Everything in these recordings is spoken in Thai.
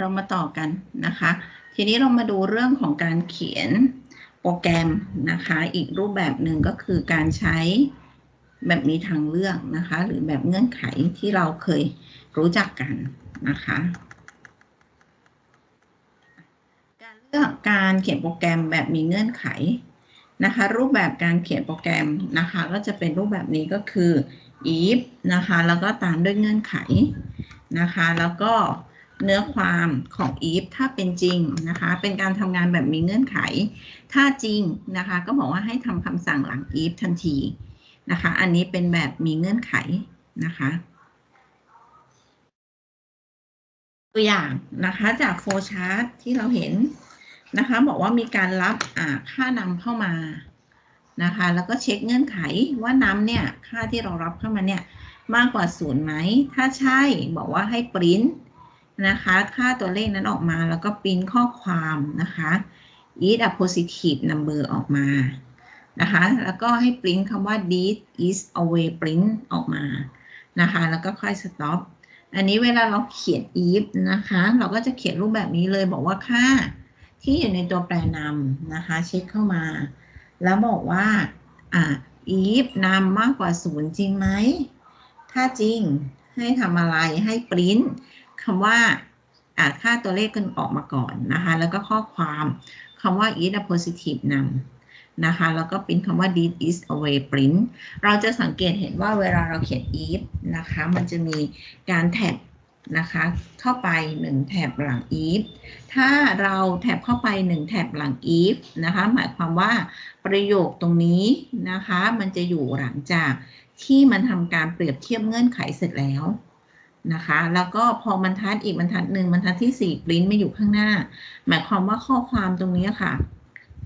เรามาต่อกันนะคะ ทีนี้เรามาดูเรื่องของการเขียนโปรแกรมนะคะ อีกรูปแบบหนึ่งก็คือการใช้แบบมีทางเลือกนะคะ หรือแบบเงื่อนไขที่เราเคยรู้จักกันนะคะ การเลือกการเขียนโปรแกรมแบบมีเงื่อนไขนะคะ รูปแบบการเขียนโปรแกรมนะคะ ก็จะเป็นรูปแบบนี้ก็คือ if นะคะ แล้วก็ตามด้วยเงื่อนไขนะคะ แล้วก็ เนื้อความของ if ถ้าเป็นจริงนะคะ เป็นการทำงานแบบมีเงื่อนไข ถ้าจริงนะคะ ก็บอกว่าให้ทำคำสั่งหลัง if ทันทีนะคะ อันนี้เป็นแบบมีเงื่อนไขนะคะ ตัวอย่างนะคะจากโฟชาร์ตที่เราเห็นนะคะ บอกว่ามีการรับค่านำเข้ามานะคะ แล้วก็เช็คเงื่อนไขว่าน้ำเนี่ยค่าที่เรารับเข้ามาเนี่ยมากกว่าศูนย์ไหม ถ้าใช่บอกว่าให้ปริ้น นะคะ ค่าตัวเลขนั้นออกมาแล้วก็ปริ้นข้อความนะคะ is a positive number ออกมานะคะ แล้วก็ให้ปริ้นคำว่า this is away print ออกมานะคะ แล้วก็ค่อย stop อันนี้เวลาเราเขียน if นะคะ เราก็จะเขียนรูปแบบนี้เลยบอกว่าค่าที่อยู่ในตัวแปรนำนะคะ เช็คเข้ามา แล้วบอกว่าอ่า if นำมากกว่าศูนย์จริงไหม ถ้าจริงให้ทำอะไรให้ปริ้น คำว่าอ่าค่าตัวเลขกันออกมาก่อนนะคะ แล้วก็ข้อความคำว่า is a positive นำนะคะ แล้วก็ปริ้นคำว่า this is away print เราจะสังเกตเห็นว่าเวลาเราเขียน if นะคะ มันจะมีการแท็บนะคะ เข้าไป 1แถบหลัง if ถ้าเราแท็บเข้าไป 1แถบหลัง if นะคะ หมายความว่าประโยคตรงนี้นะคะ มันจะอยู่หลังจากที่มันทำการเปรียบเทียบเงื่อนไขเสร็จแล้ว นะคะ แล้วก็พอบรรทัดอีกบรรทัดหนึ่งบรรทัดที่4ปริ้นไม่อยู่ข้างหน้า หมายความว่าข้อความตรงนี้ค่ะ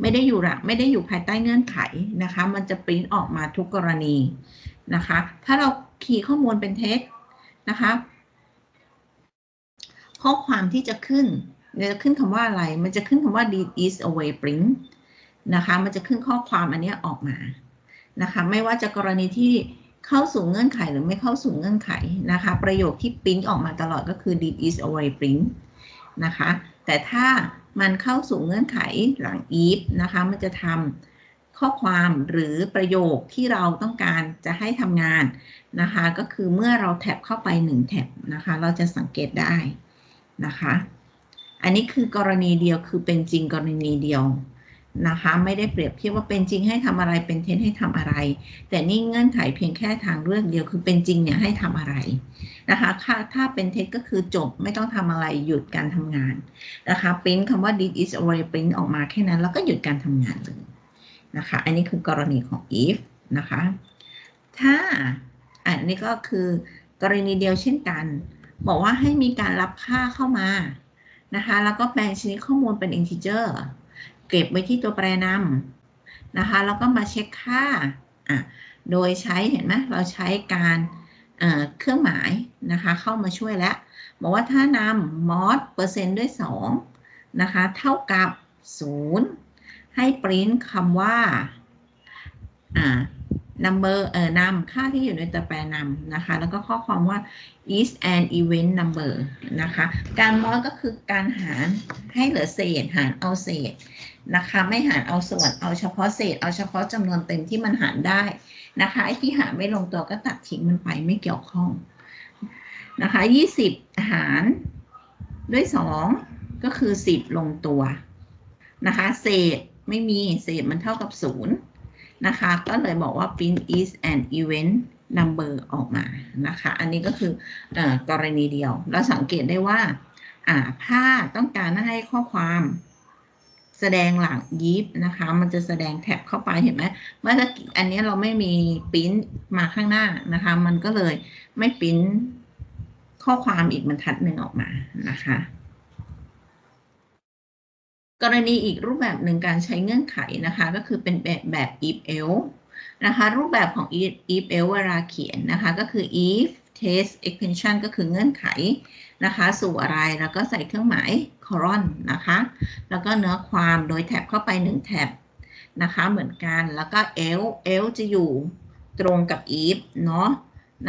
ไม่ได้อยู่ละไม่ได้อยู่ภายใต้เงื่อนไขนะคะ มันจะปริ้นออกมาทุกกรณีนะคะ ถ้าเราคีย์ข้อมูลเป็นเท็จนะคะ ข้อความที่จะขึ้นจะขึ้นคำว่าอะไร มันจะขึ้นคำว่า this is away print นะคะ มันจะขึ้นข้อความอันนี้ออกมานะคะ ไม่ว่าจะกรณีที่ เข้าสู่เงื่อนไขหรือไม่เข้าสู่เงื่อนไขนะคะ ประโยคที่ปริ้นออกมาตลอดก็คือ this is away print นะคะ แต่ถ้ามันเข้าสู่เงื่อนไขหลัง if นะคะ มันจะทำข้อความหรือประโยคที่เราต้องการจะให้ทำงานนะคะ ก็คือเมื่อเราแท็บเข้าไป 1 แท็บนะคะ เราจะสังเกตได้นะคะ อันนี้คือกรณีเดียวคือเป็นจริงกรณีเดียว นะคะไม่ได้เปรียบเทียบว่าเป็นจริงให้ทำอะไรเป็นเท็จให้ทำอะไร แต่นี่เงื่อนไขเพียงแค่ทางเลือกเดียวคือเป็นจริงเนี่ยให้ทำอะไรนะคะถ้าถ้าเป็นเท็จก็คือจบไม่ต้องทำอะไรหยุดการทำงานนะคะปริ้นคำว่า this is already print ออกมาแค่นั้น แล้วก็หยุดการทำงานเลยนะคะอันนี้คือกรณีของ if นะคะถ้าอันนี้ก็คือกรณีเดียวเช่นกัน บอกว่าให้มีการรับค่าเข้ามานะคะแล้วก็แปลงชนิดข้อมูลเป็น integer เก็บไว้ที่ตัวแปรนำนะคะ แล้วก็มาเช็คค่าอะโดยใช้เห็นไหมเราใช้การเครื่องหมายนะคะ เข้ามาช่วยแล้วบอกว่าถ้านำ mod เปอร์เซ็นต์ด้วย 2 นะคะ เท่ากับ 0 ให้ปริ้นคำว่า number เอ่อนำค่าที่อยู่ในตัวแปรนำนะคะ แล้วก็ข้อความว่า is an event number นะคะ การมอดก็คือการหารให้เหลือเศษ หารเอาเศษนะคะ ไม่หารเอาส่วน เอาเฉพาะเศษ เอาเฉพาะจำนวนเต็มที่มันหารได้นะคะ ไอ้ที่หารไม่ลงตัวก็ตัดทิ้งมันไปไม่เกี่ยวข้องนะคะ20 หารด้วย 2 ก็คือ 10 ลงตัวนะคะ เศษไม่มีเศษมันเท่ากับ 0 นะคะ ก็เลยบอกว่า print is an event number ออกมานะคะ อันนี้ก็คืออกรณีเดียว เราสังเกตได้ว่าถ้าต้องการให้ข้อความแสดงหลังยิบนะคะ มันจะแสดงแท็บเข้าไปเห็นไหมเมื่อกี้อันนี้เราไม่มีปริ้นมาข้างหน้านะคะ มันก็เลยไม่ปริ้นข้อความอีกบรรทัดหนึ่งออกมานะคะ กรณีอีกรูปแบบหนึ่งการใช้เงื่อนไขนะคะ ก็คือเป็นแบบแบบ if else นะคะ รูปแบบของ if if else เวลาเขียนนะคะ ก็คือ if test extension ก็คือเงื่อนไขนะคะ สู่อะไรแล้วก็ใส่เครื่องหมาย colon นะคะ แล้วก็เนื้อความโดยแท็บเข้าไป 1 แท็บนะคะ เหมือนกันแล้วก็ else else จะอยู่ตรงกับ if เนาะ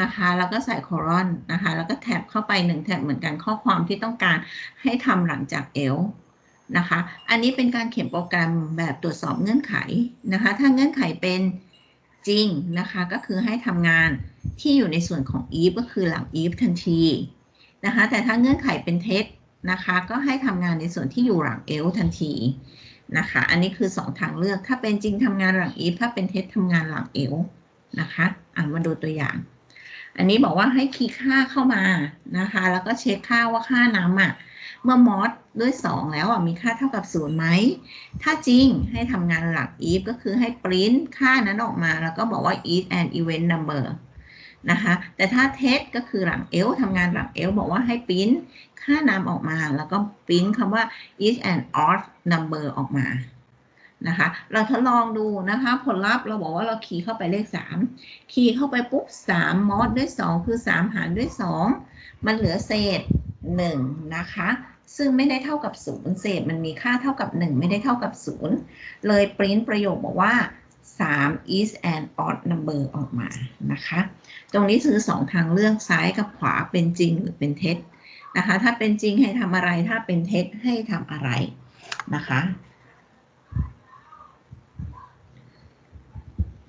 นะคะ แล้วก็ใส่โคลอนนะคะ แล้วก็แท็บเข้าไปหนึ่งแท็บเหมือนกันข้อความที่ต้องการให้ทำหลังจากเอล นะคะ อันนี้เป็นการเขียนโปรแกรมแบบตรวจสอบเงื่อนไขนะคะ ถ้าเงื่อนไขเป็นจริงนะคะ ก็คือให้ทำงานที่อยู่ในส่วนของ if ก็คือหลัง if ทันทีนะคะ แต่ถ้าเงื่อนไขเป็นเท็จนะคะ ก็ให้ทำงานในส่วนที่อยู่หลัง else ทันทีนะคะ อันนี้คือ 2 ทางเลือก ถ้าเป็นจริงทำงานหลัง if ถ้าเป็นเท็จทำงานหลัง else นะคะ อะมาดูตัวอย่าง อันนี้บอกว่าให้คีย์ค่าเข้ามานะคะ แล้วก็เช็คค่าว่าค่าน้ำอะ เมื่อมอสด้วย 2 แล้วมีค่าเท่ากับศูนย์ไหม ถ้าจริงให้ทำงานหลัก if ก็คือให้ print ค่านั้นออกมา แล้วก็บอกว่า is an event number นะคะ แต่ถ้าเท็จก็คือหลัง else ทำงานหลัง else บอกว่าให้ print ค่านามออกมา แล้วก็ print คำว่า is an odd number ออกมานะคะ เราทดลองดูนะคะ ผลลัพธ์เราบอกว่าเราคีย์เข้าไปเลข 3 คีย์เข้าไปปุ๊บ 3 มอดด้วย 2 คือ 3 หารด้วย 2 มันเหลือเศษ 1 นะคะ ซึ่งไม่ได้เท่ากับ0เศษมันมีค่าเท่ากับ 1 ไม่ได้เท่ากับ0เลยปริ้นประโยคบอกว่า 3 is an odd number ออกมานะคะ ตรงนี้คือ 2 ทางเลือกซ้ายกับขวาเป็นจริงหรือเป็นเท็จนะคะ ถ้าเป็นจริงให้ทำอะไร ถ้าเป็นเท็จให้ทำอะไรนะคะ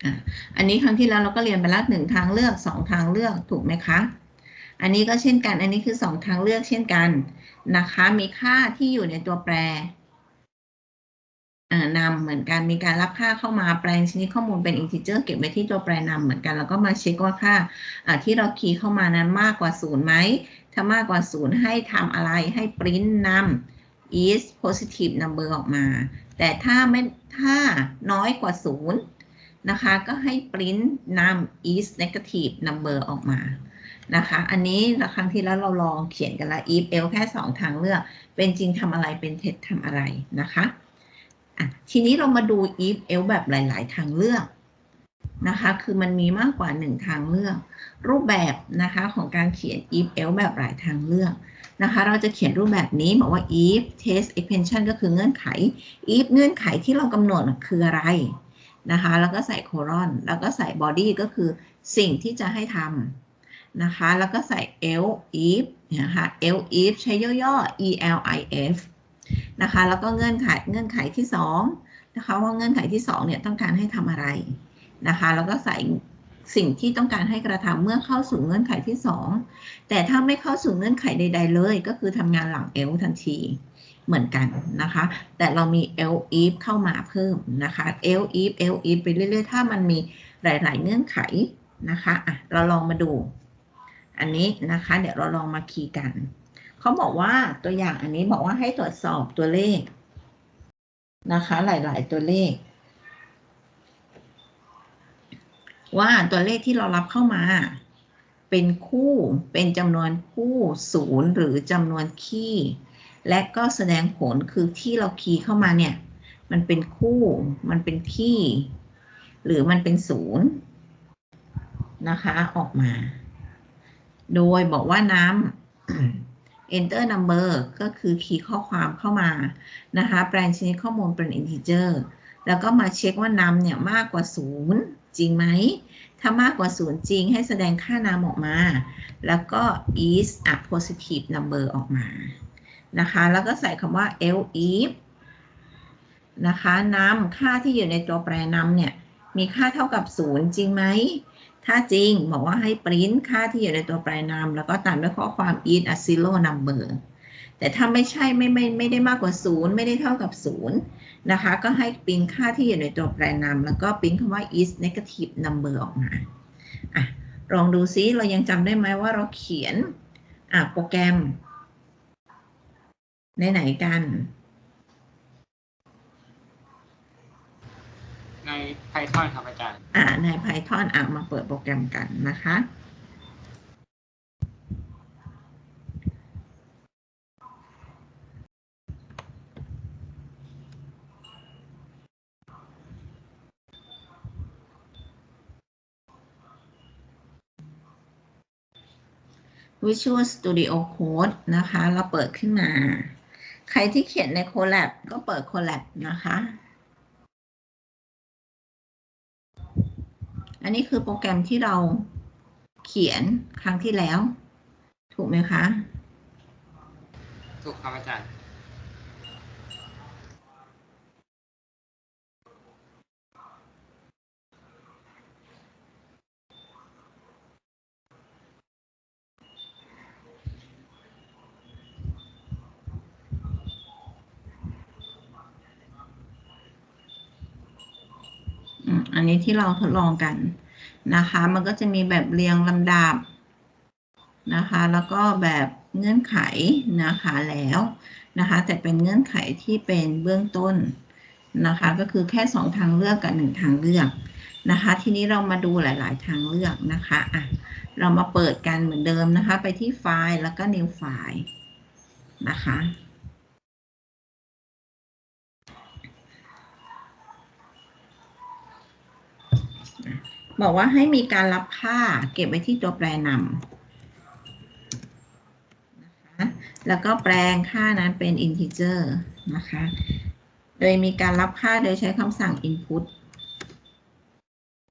อะอันนี้ครั้งที่แล้วเราก็เรียนไปแล้วหนึ่งทางเลือกสองทางเลือกถูกไหมคะ อันนี้ก็เช่นกัน อันนี้คือสองทางเลือกเช่นกันนะคะ มีค่าที่อยู่ในตัวแปรอ่านำเหมือนกัน มีการรับค่าเข้ามาแปลงชนิดข้อมูลเป็น integer เก็บไว้ที่ตัวแปรนำเหมือนกัน แล้วก็มาเช็คว่าค่าที่เราคีย์เข้ามานั้นมากกว่าศูนย์ไหม ถ้ามากกว่าศูนย์ให้ทำอะไร ให้ print นำ is positive number ออกมา แต่ถ้าไม่ ถ้าน้อยกว่าศูนย์นะคะ ก็ให้ print นำ is negative number ออกมา นะคะ อันนี้ครั้งที่แล้วเราลองเขียนกันละ if else แค่ 2 ทางเลือก เป็นจริงทำอะไรเป็นเท็จทำอะไรนะคะะทีนี้เรามาดู if else แบบหลาย ๆ ทางเลือกนะคะ คือมันมีมากกว่า 1 ทางเลือก รูปแบบนะคะของการเขียน if else แบบหลายทางเลือกนะคะ เราจะเขียนรูปแบบนี้บอกว่า if test extension ก็คือเงื่อนไข if เงื่อนไขที่เรากำหนดคืออะไรนะคะ แล้วก็ใส่โคลอน แล้วก็ใส่ body ก็คือสิ่งที่จะให้ทำ นะคะ แล้วก็ใส่ elif นะคะ elif ใช้ย่อๆ elif นะคะ แล้วก็เงื่อนไขเงื่อนไขที่2นะคะว่าเงื่อนไขที่2เนี่ยต้องการให้ทำอะไรนะคะ แล้วก็ใส่สิ่งที่ต้องการให้กระทำเมื่อเข้าสู่เงื่อนไขที่ 2 แต่ถ้าไม่เข้าสู่เงื่อนไขใด ๆ เลย ก็คือทำงานหลัง L ทันทีเหมือนกันนะคะ แต่เรามี elif เข้ามาเพิ่มนะคะ elif elif ไปเรื่อย ๆ ถ้ามันมีหลาย ๆ เงื่อนไขนะคะอะเราลองมาดู อันนี้นะคะ เดี๋ยวเราลองมาคีย์กัน เขาบอกว่าตัวอย่างอันนี้บอกว่าให้ตรวจสอบตัวเลขนะคะ หลาย ๆ ตัวเลข ว่าตัวเลขที่เรารับเข้ามา เป็นคู่เป็นจำนวนคู่ศูนย์หรือจำนวนคีย์และก็แสดงผลคือที่เราคีย์เข้ามาเนี่ย มันเป็นคู่ มันเป็นคีย์หรือมันเป็นศูนย์นะคะ ออกมา โดยบอกว่าน้ำ enter number ก็คือคีย์ข้อความเข้ามา นะคะ แปลงชนิดข้อมูลเป็น integer แล้วก็มาเช็คว่านำเนี่ยมากกว่าศูนย์จริงไหม ถ้ามากกว่าศูนย์จริงให้แสดงค่านามออกมา แล้วก็ is a positive number ออกมา นะคะ แล้วก็ใส่คำว่า else if นะคะนำค่าที่อยู่ในตัวแปรนำเนี่ย มีค่าเท่ากับ 0 จริงไหม ถ้าจริงบอกว่าให้ปริ้นค่าที่อยู่ในตัวแปรนำแล้วก็ตามด้วยข้อความ is a zero number แต่ถ้าไม่ใช่ไม่ไม่ไม่ได้มากกว่า 0 ไม่ได้เท่ากับ 0 นะคะ ก็ให้ปริ้นค่าที่อยู่ในตัวแปรนำแล้วก็ปริ้นคำว่า is negative number ออกมาอะลองดูซิเรายังจำได้ไหมว่าเราเขียนอะโปรแกรม ในไหนกัน ใน Python ครับอาจารย์ อ่าใน Python อะมาเปิดโปรแกรมกันนะคะ Visual Studio Code นะคะ เราเปิดขึ้นมา ใครที่เขียนใน Colab ก็เปิด Colab นะคะ อันนี้คือโปรแกรมที่เราเขียนครั้งที่แล้ว ถูกไหมคะ ถูกครับอาจารย์ อันนี้ที่เราทดลองกันนะคะ มันก็จะมีแบบเรียงลำดับนะคะ แล้วก็แบบเงื่อนไขนะคะแล้วนะคะ แต่เป็นเงื่อนไขที่เป็นเบื้องต้นนะคะ ก็คือแค่สองทางเลือกกับหนึ่งทางเลือกนะคะ ทีนี้เรามาดูหลาย ๆ ทางเลือกนะคะอะเรามาเปิดกันเหมือนเดิมนะคะ ไปที่ไฟล์แล้วก็ new ไฟล์นะคะ บอกว่าให้มีการรับค่าเก็บไว้ที่ตัวแปรนำนะคะแล้วก็แปลงค่านั้นเป็น integer นะคะ โดยมีการรับค่าโดยใช้คำสั่ง input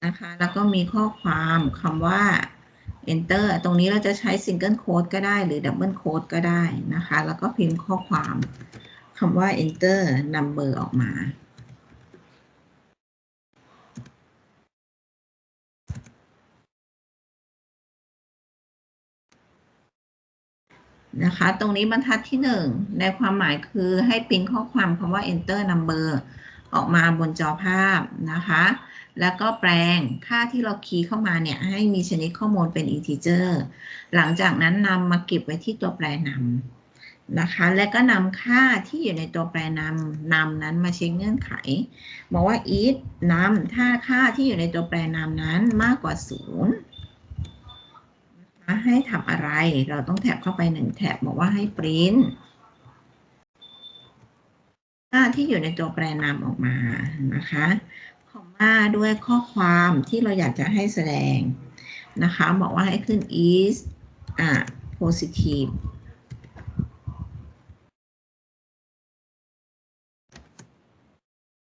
นะคะ แล้วก็มีข้อความคำว่า enter ตรงนี้เราจะใช้ single quote ก็ได้หรือ double quote ก็ได้นะคะ แล้วก็พิมพ์ข้อความคำว่า enter number ออกมา นะคะ ตรงนี้บรรทัดที่หนึ่งในความหมายคือให้ปริ้นข้อความคำว่า enter number ออกมาบนจอภาพนะคะ แล้วก็แปลงค่าที่เราคีย์เข้ามาเนี่ย ให้มีชนิดข้อมูลเป็น integer หลังจากนั้นนำมาเก็บไว้ที่ตัวแปรนำนะคะ และก็นำค่าที่อยู่ในตัวแปรนำนำนั้นมาเช็คเงื่อนไข บอกว่า if นำถ้าค่าที่อยู่ในตัวแปรนำนั้นมากกว่าศูนย์ ให้ทำอะไร เราต้องแท็บเข้าไปหนึ่งแท็บบอกว่าให้ปริ้นค่าที่อยู่ในตัวแปรนามออกมานะคะคอมมาด้วยข้อความที่เราอยากจะให้แสดงนะคะ บอกว่าให้ขึ้น is อะ positive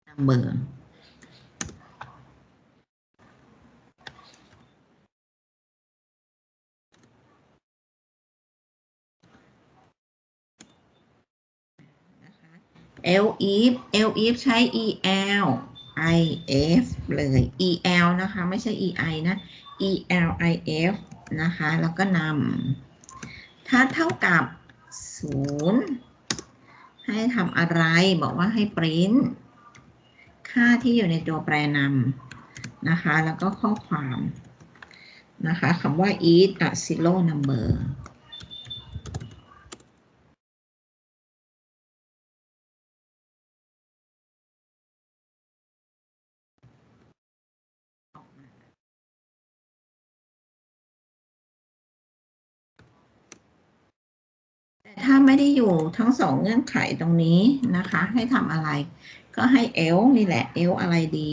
number l if l if ใช้ el if เลย el นะคะ ไม่ใช่ ei นะ el if นะคะ แล้วก็นำ ถ้าเท่ากับ0ให้ทำอะไร บอกว่าให้ปริ้น ค่าที่อยู่ในตัวแปรนำนะคะ แล้วก็ข้อความนะคะคำว่า is a zero number ไม่ได้อยู่ทั้งสองเงื่อนไขตรงนี้นะคะ ให้ทำอะไร ก็ให้ else นี่แหละ else อะไรดี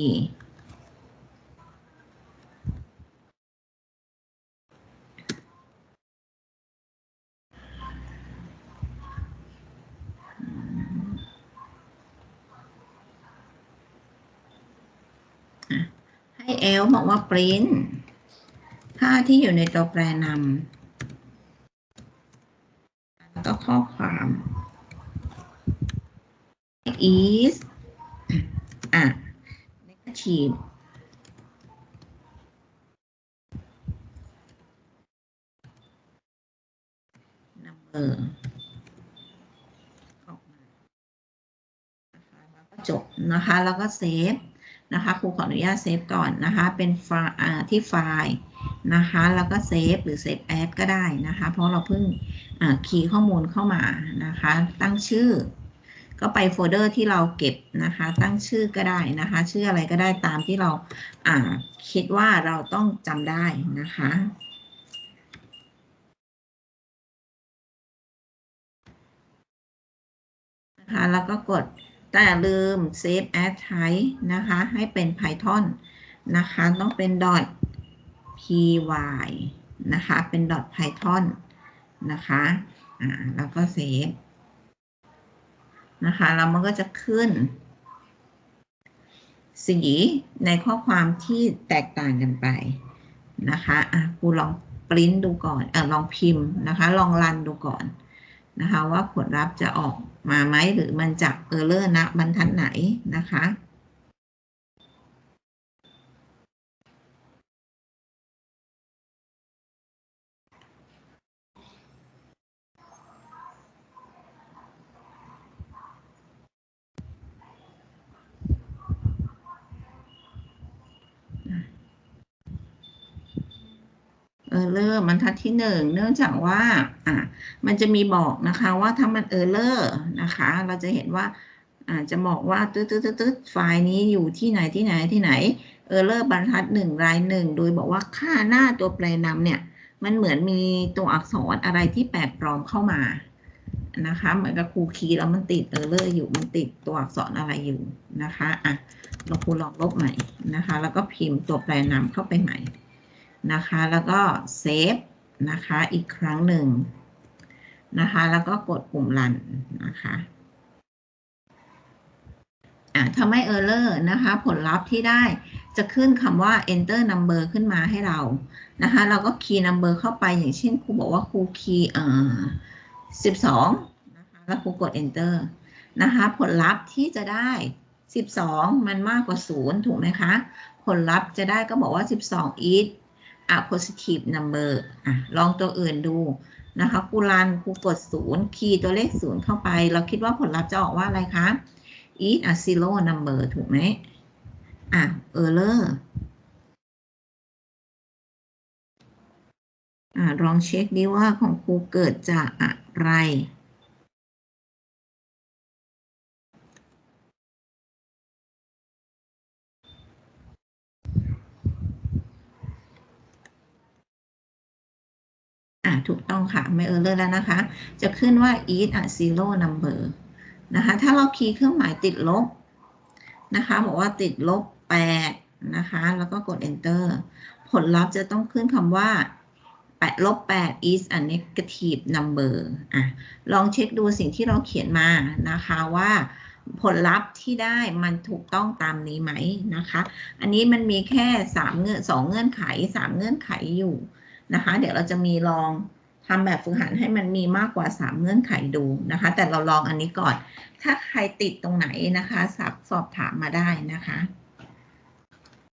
ให้ else บอกว่า print ค่าที่อยู่ในตัวแปรนำ แล้วก็ข้อความ is อะ negative number ออกมานะคะแล้วก็จบนะคะ แล้วก็เซฟนะคะ ครูขออนุญาตเซฟก่อนนะคะ เป็นไฟล์ที่ไฟล์ นะคะ แล้วก็เซฟหรือเซฟแอดก็ได้นะคะ เพราะเราเพิ่งคีย์ข้อมูลเข้ามานะคะ ตั้งชื่อ ก็ไปโฟลเดอร์ที่เราเก็บนะคะ ตั้งชื่อก็ได้นะคะ ชื่ออะไรก็ได้ตามที่เราคิดว่าเราต้องจำได้นะคะนะคะแล้วก็กดแต่ลืม save as type นะคะ ให้เป็น Python นะคะ ต้องเป็น .py นะคะ เป็น .python นะคะอ่าแล้วก็เซฟนะคะ แล้วมันก็จะขึ้น สีในข้อความที่แตกต่างกันไปนะคะอะครูลองปริ้นดูก่อนเออลองพิมพ์นะคะ ลองรันดูก่อนนะคะ ว่าผลลัพธ์จะออกมาไหมหรือมันจากเออร์เลอร์นะบรรทัดไหนนะคะ เออเลอร์บรรทัดที่หนึ่งเนื่องจากว่าอะมันจะมีบอกนะคะว่าถ้ามันเออร์เลอร์นะคะ เราจะเห็นว่าอ่าจะบอกว่าตึ๊ดตึ๊ดตึ๊ดตึ๊ดไฟล์นี้อยู่ที่ไหนที่ไหนที่ไหนเออร์เลอร์บรรทัดหนึ่งรายหนึ่งโดยบอกว่าค่าหน้าตัวแปรนำเนี่ยมันเหมือนมีตัวอักษรอะไรที่แปลกปลอมเข้ามานะคะเหมือนกับครูคีย์แล้วมันติดเออร์เลอร์อยู่มันติดตัวอักษรอะไรอยู่นะคะอะเราครูลองลบใหม่นะคะ แล้วก็พิมพ์ตัวแปรนำเข้าไปใหม่ นะคะ แล้วก็เซฟนะคะ อีกครั้งหนึ่งนะคะ แล้วก็กดปุ่มรันนะคะถ้าไม่ error นะคะ ผลลัพธ์ที่ได้จะขึ้นคำว่า enter number ขึ้นมาให้เรา นะคะ เราก็ key number เข้าไปอย่างเช่นครูบอกว่าครู key อ่า12 นะคะ แล้วครูกด enter นะคะ ผลลัพธ์ที่จะได้ 12 มันมากกว่า 0 ถูกไหมคะ ผลลัพธ์จะได้ก็บอกว่า 12 is a positive number อะ ลองตัวอื่นดูนะคะครูรันครูกด0คีย์ตัวเลข0เข้าไป เราคิดว่าผลลัพธ์จะออกว่าอะไรคะ is a zero number ถูกไหมอะ error อะลองเช็คดีว่าของครูเกิดจากอะไร ถูกต้องค่ะ ไม่เออเลอร์แล้วนะคะ จะขึ้นว่า is a zero number นะคะ ถ้าเราคีย์เครื่องหมายติดลบนะคะ บอกว่าติดลบ 8 นะคะ แล้วก็กด enter ผลลัพธ์จะต้องขึ้นคำว่า8ลบ8 is a negative number อะ ลองเช็คดูสิ่งที่เราเขียนมานะคะว่าผลลัพธ์ที่ได้มันถูกต้องตามนี้ไหมนะคะ อันนี้มันมีแค่3เงื่อน2เงื่อนไข 3 เงื่อนไขอยู่ นะคะ เดี๋ยวเราจะมีลองทำแบบฝึกหัดให้มันมีมากกว่า 3 เงื่อนไขดูนะคะ แต่เราลองอันนี้ก่อน ถ้าใครติดตรงไหนนะคะสอบสอบถามมาได้นะคะ